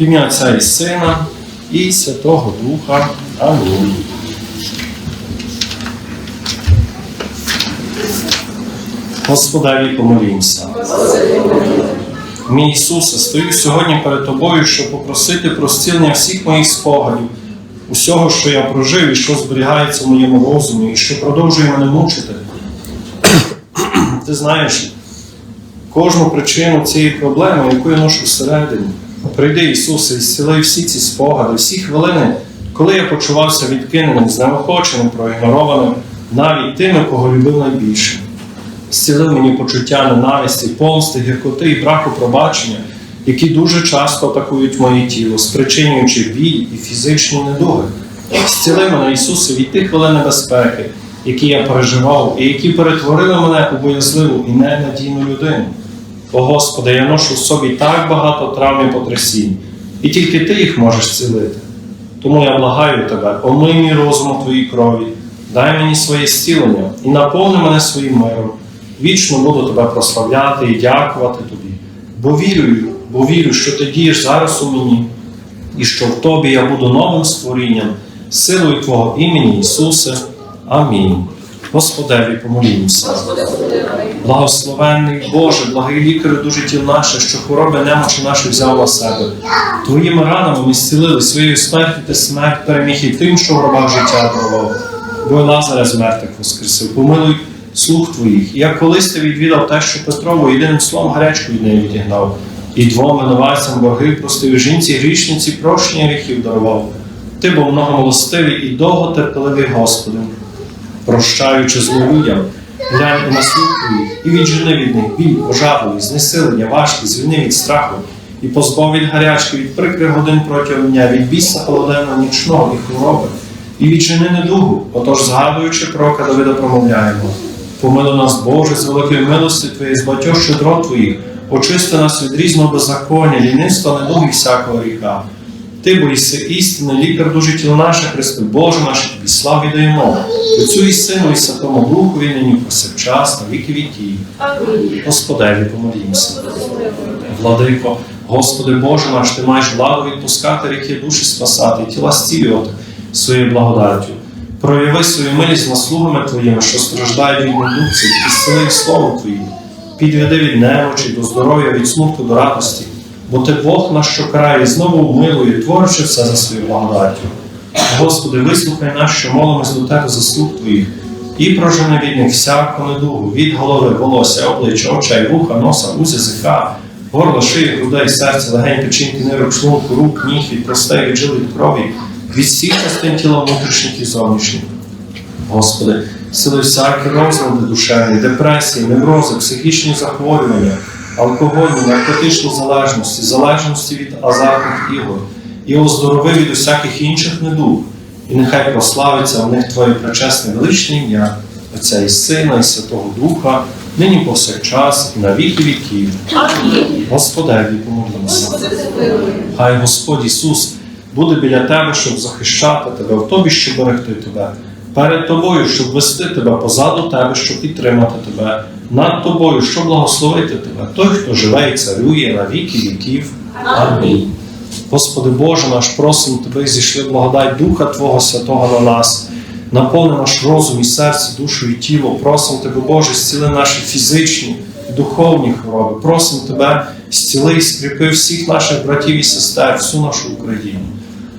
Ім'я Отця і Сина і Святого Духа. Амінь. Господеві помолімся. Мій Ісусе, стою сьогодні перед Тобою, щоб попросити про зцілення всіх моїх спогадів, усього, що я прожив і що зберігається в моєму розумі, і що продовжує мене мучити. Ти знаєш кожну причину цієї проблеми, яку я ношу всередині. Прийди, Ісусе, і зціли всі ці спогади, всі хвилини, коли я почувався відкиненим, знеохоченим, проігнорованим, навіть тими, кого любив найбільше. Зцілив мені почуття ненависті, помсти, гіркоти і браку пробачення, які дуже часто атакують моє тіло, спричинюючи біль і фізичні недуги. Зціли мене, Ісусе, від тих хвилин небезпеки, які я переживав, і які перетворили мене у боязливу і ненадійну людину. О Господи, я ношу в собі так багато травм і потрясінь, і тільки Ти їх можеш зцілити. Тому я благаю тебе, омий мій розум у твоїй крові, дай мені своє зцілення і наповни мене своїм миром. Вічно буду тебе прославляти і дякувати тобі. Бо вірую, бо вірю, що ти дієш зараз у мені, і що в тобі я буду новим створінням, силою Твого імені, Ісусе. Амінь. Господеві, помолімося. Благословенний Боже, благий лікар дуже тіл наше, що хвороби немочі наші взяв на себе. Твоїми ранами ми зцілили своєю смертю ти смерть переміг і тим, що в життя дарував. Бо Лазаря з мертвих воскресив. Помилуй слух твоїх. І як колись ти відвідав те, що Петрову єдиним словом гарячку від неї відігнав, і двом винуватцям борги простив жінці грішниці прощення гріхів дарував. Ти був многомилостивий і довго терпеливий Господи, прощаючи зло людям, глянь і на слух і віджени від них біль, пожарливі, знесилення, важкі, звільни від страху, і позбав від гарячки, від прикрих годин протягом дня, від біса полуденного нічного і хвороби, і відчини недугу, отож, згадуючи пророка Давида, промовляємо. Помилуй нас, Боже, з великої милості Твоєї, з багатьох щедрот Твоїх, очисти нас від різного беззаконня, лінивства, недуги всякого гріха. Ти, бо єси істинний лікар тіло наше, Христе, Боже наш, тобі славі даємо. Отцю і Сину, і Святому Духові, нині повсякчас, на віки віків. Господеві, помолімося. Владико, Господи Боже наш, Ти маєш владу відпускати ріки душі спасати, і тіла зцілювати своєю благодаттю. Прояви свою милість над слугами Твоїми, що страждають від недугців, і зцели їх словом Твоїм. Підведи від немочі до здоров'я, від смутку до радості, бо Ти Бог наш, що крає, знову умилує, творчи все за свою благодаттю. Господи, вислухай нас, що молимось до Тебе заслуг Твоїх, і прожени від них всяку недугу, від голови, волосся, обличчя, очей, вуха, носа, уз, язика, горло, шиї, грудей, серця, легень, печінки, нирок, шлунку, рук, ніг, від простей, від жил, від крові, від всіх частин тіла внутрішніх і зовнішніх. Господи, сили всякі розлади душевні, депресії, неврози, психічні захворювання, алкогольні, наркотичні залежності, залежності від азартних ігор, і оздорови від усяких інших недуг, і нехай прославиться в них Твоє пречесне величне ім'я, Отця і Сина, і Святого Духа, нині повсякчас, і на віки віків. Господеві, помолимося. Хай Господь Ісус буде біля тебе, щоб захищати тебе, в тобі, щоб берегти тебе, перед тобою, щоб вести тебе, позаду тебе, щоб підтримати тебе, над тобою, щоб благословити тебе, той, хто живе і царює на віки віків. Амінь. Господи Боже наш, просимо Тебе, зійшли благодать Духа Твого Святого на нас, наповни наш розум і серце, душу і тіло. Просимо Тебе, Боже, зціли наші фізичні і духовні хвороби. Просимо Тебе, зціли і скріпи всіх наших братів і сестер, всю нашу Україну.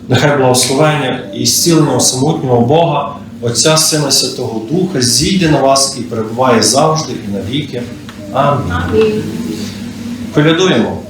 Нехай благословення і зцілення самотнього Бога, Отця Сина Святого Духа зійде на вас і перебуває завжди і навіки. Амінь. Колядуємо.